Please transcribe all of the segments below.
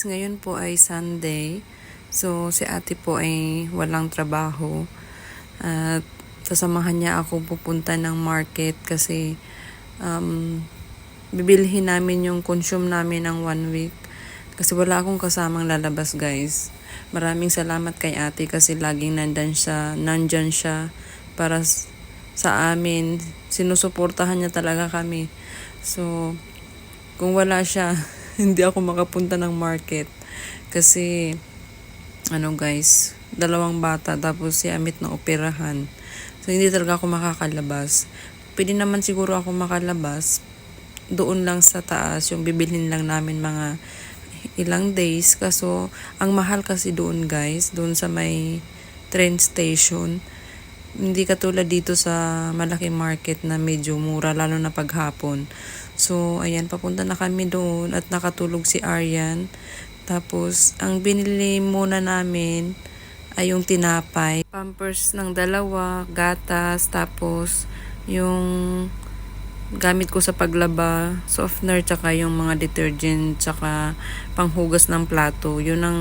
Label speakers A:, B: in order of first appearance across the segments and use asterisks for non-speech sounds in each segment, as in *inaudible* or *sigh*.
A: guys, ngayon po ay Sunday. So si ate po ay walang trabaho. At sasamahan niya ako pupunta ng market kasi um, bibilhin namin yung consume namin ng one week. Kasi wala akong kasamang lalabas guys. Maraming salamat kay ate kasi laging nandan siya, nandyan siya para sa amin. Sinusuportahan niya talaga kami. So, kung wala siya, *laughs* *laughs* hindi ako makapunta ng market. Kasi, ano guys, dalawang bata tapos si Amit na operahan. So, hindi talaga ako makakalabas. Pwede naman siguro ako makalabas doon lang sa taas, yung bibilhin lang namin mga ilang days. Kaso, ang mahal kasi doon guys, doon sa may train station. Hindi katulad dito sa malaking market na medyo mura, lalo na paghapon. So, ayan, papunta na kami doon at nakatulog si Aryan. Tapos, ang binili muna namin ay yung tinapay. Pampers ng dalawa, gatas, tapos yung gamit ko sa paglaba, softener, tsaka yung mga detergent, tsaka panghugas ng plato. Yun ang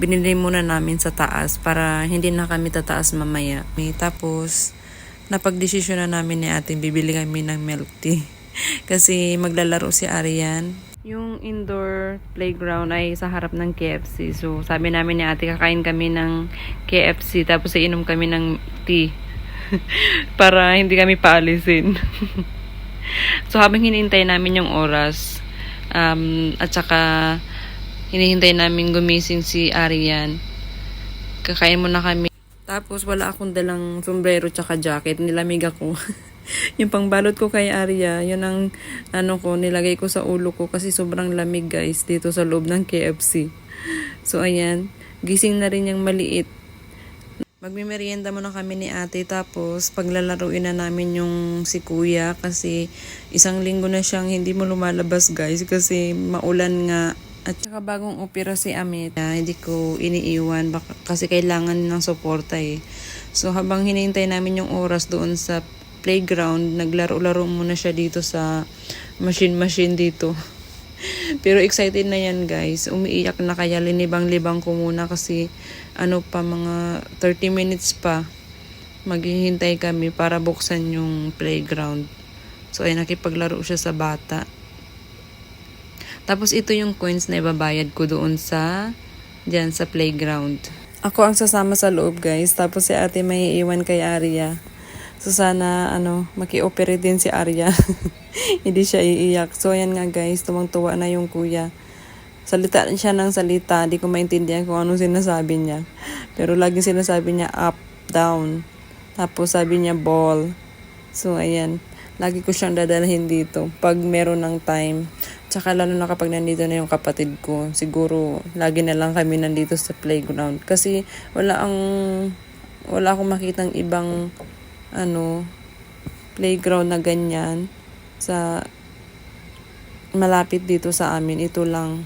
A: binili muna namin sa taas para hindi na kami tataas mamaya. May Tapos, napagdesisyon na namin ni ate, bibili kami ng milk tea. *laughs* Kasi maglalaro si Arian. Yung indoor playground ay sa harap ng KFC. So, sabi namin ni ate, kakain kami ng KFC, tapos iinom kami ng tea. *laughs* para hindi kami paalisin. *laughs* So habang hinihintay namin yung oras, um, at saka hinihintay namin gumising si Arian, kakain muna kami. Tapos wala akong dalang sombrero tsaka jacket, nilamig ako. *laughs* yung pangbalot ko kay Arya, yun ang ano ko, nilagay ko sa ulo ko kasi sobrang lamig guys dito sa loob ng KFC. So ayan, gising na rin yung maliit. Magmimerienda muna kami ni ate tapos paglalaruin na namin yung si kuya kasi isang linggo na siyang hindi mo lumalabas guys kasi maulan nga at saka bagong opera si Amit ah, hindi ko iniiwan baka, kasi kailangan ng suporta eh. So habang hinihintay namin yung oras doon sa playground, naglaro-laro muna siya dito sa machine-machine dito. Pero excited na yan guys. Umiiyak na kaya linibang-libang ko muna kasi ano pa mga 30 minutes pa maghihintay kami para buksan yung playground. So ay nakipaglaro siya sa bata. Tapos ito yung coins na ibabayad ko doon sa diyan sa playground. Ako ang sasama sa loob guys. Tapos si ate may iwan kay Arya. So sana ano, maki-operate din si Arya. *laughs* Hindi siya iiyak. So ayan nga guys, tumang-tuwa na yung kuya. Salita siya ng salita, di ko maintindihan kung anong sinasabi niya. Pero lagi sinasabi niya up, down. Tapos sabi niya ball. So ayan, lagi ko siyang dadalhin dito pag meron ng time. Tsaka lalo na kapag nandito na yung kapatid ko, siguro lagi na lang kami nandito sa playground. Kasi wala ang wala akong makitang ibang ano playground na ganyan sa malapit dito sa amin. Ito lang.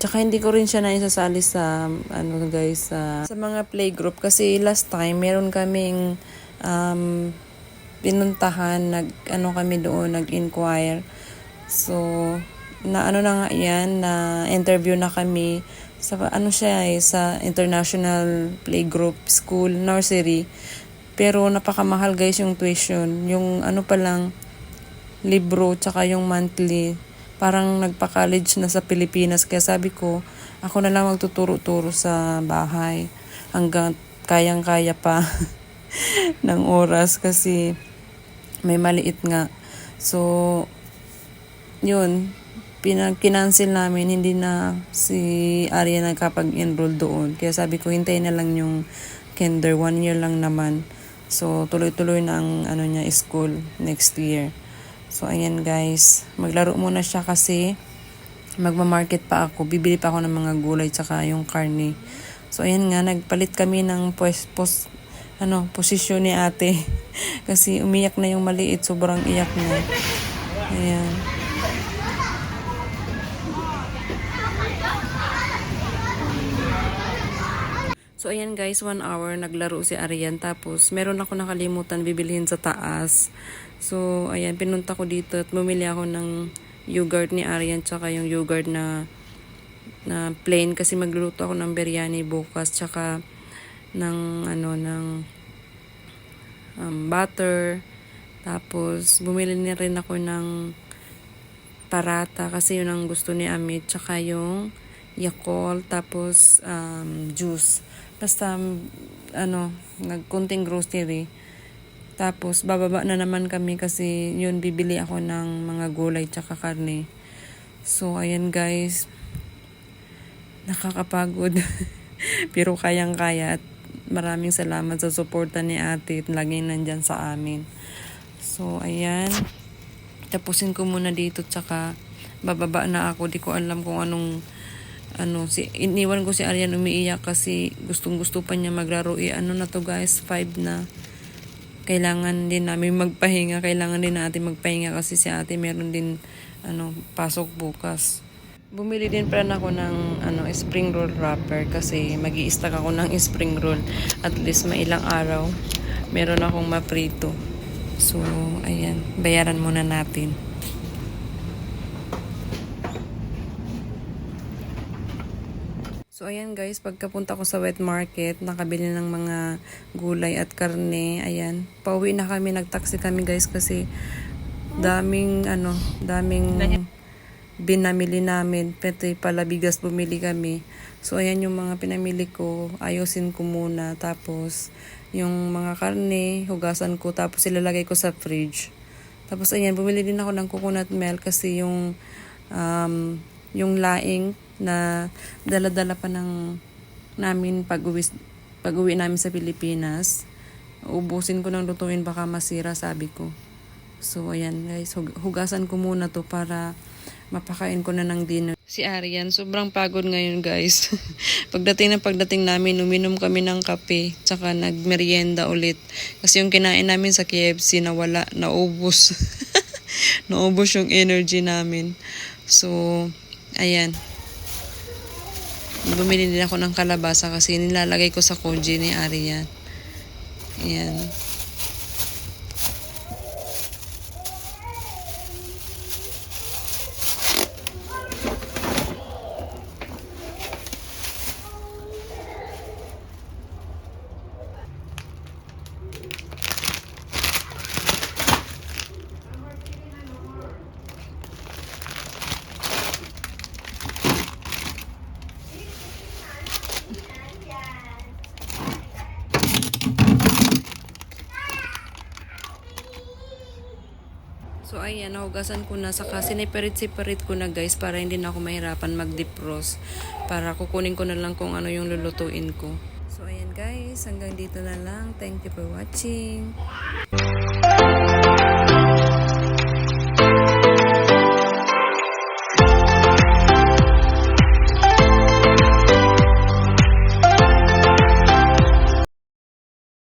A: Tsaka hindi ko rin siya naisasali sa ano guys sa, sa mga playgroup kasi last time meron kaming um, pinuntahan nag ano kami doon nag-inquire so na ano na nga yan na interview na kami sa ano siya eh, sa international playgroup school nursery pero napakamahal guys yung tuition. Yung ano pa lang libro tsaka yung monthly. Parang nagpa-college na sa Pilipinas. Kaya sabi ko ako na lang magtuturo-turo sa bahay hanggang kayang-kaya pa *laughs* ng oras kasi may maliit nga. So yun. Pinag kinancel namin. Hindi na si Arya nagkapag-enroll doon. Kaya sabi ko hintayin na lang yung kinder. One year lang naman so tuloy-tuloy na ang ano niya school next year So, ayan guys. Maglaro muna siya kasi magmamarket pa ako. Bibili pa ako ng mga gulay tsaka yung karne. So, ayan nga. Nagpalit kami ng pos, pos, ano, posisyon ni ate. *laughs* kasi umiyak na yung maliit. Sobrang iyak na. Ayan. So, ayan guys, one hour, naglaro si Arian. Tapos, meron ako nakalimutan bibilhin sa taas. So, ayan, pinunta ko dito at bumili ako ng yogurt ni Arian tsaka yung yogurt na na plain kasi magluluto ako ng biryani bukas tsaka ng ano ng um, butter tapos bumili na rin ako ng parata kasi yun ang gusto ni Amit tsaka yung Yakult tapos um, juice basta um, ano nagkunting grocery. Tapos bababa na naman kami kasi yun bibili ako ng mga gulay tsaka karne. So ayan guys. Nakakapagod. *laughs* Pero kayang kaya at maraming salamat sa suporta ni ate at laging nandyan sa amin. So ayan. Tapusin ko muna dito tsaka bababa na ako. Di ko alam kung anong ano si iniwan ko si Arian umiiyak kasi gustong gusto pa niya maglaro. Eh, ano na to guys 5 na. Kailangan din namin magpahinga kailangan din natin magpahinga kasi si ate meron din ano pasok bukas. Bumili din pala ako ng ano spring roll wrapper kasi mag stack ako ng spring roll at least may ilang araw. Meron akong maprito so ayan bayaran muna natin So ayan guys, pagkapunta ko sa wet market, nakabili ng mga gulay at karne, ayan. Pauwi na kami, nagtaksi kami guys kasi daming ano, daming binamili namin. Pati pala bigas bumili kami. So ayan yung mga pinamili ko, ayusin ko muna. Tapos yung mga karne, hugasan ko, tapos ilalagay ko sa fridge. Tapos ayan, bumili din ako ng coconut milk kasi yung um, yung laing na dala-dala pa ng namin pag-uwi, pag-uwi namin sa Pilipinas. Ubusin ko ng lutuin baka masira sabi ko. So ayan guys, hug- hugasan ko muna to para mapakain ko na ng dinner. Si Arian, sobrang pagod ngayon guys. *laughs* pagdating na pagdating namin, uminom kami ng kape, tsaka nagmerienda ulit. Kasi yung kinain namin sa KFC nawala, naubos. *laughs* naubos yung energy namin. So, ayan. Bumili din ako ng kalabasa kasi nilalagay ko sa koji ni Arian. Ayan. So ayan, nahugasan ko na. Saka siniperit-separate ko na guys para hindi na ako mahirapan mag-defrost. Para kukunin ko na lang kung ano yung lulutuin ko. So ayan guys, hanggang dito na lang. Thank you for watching.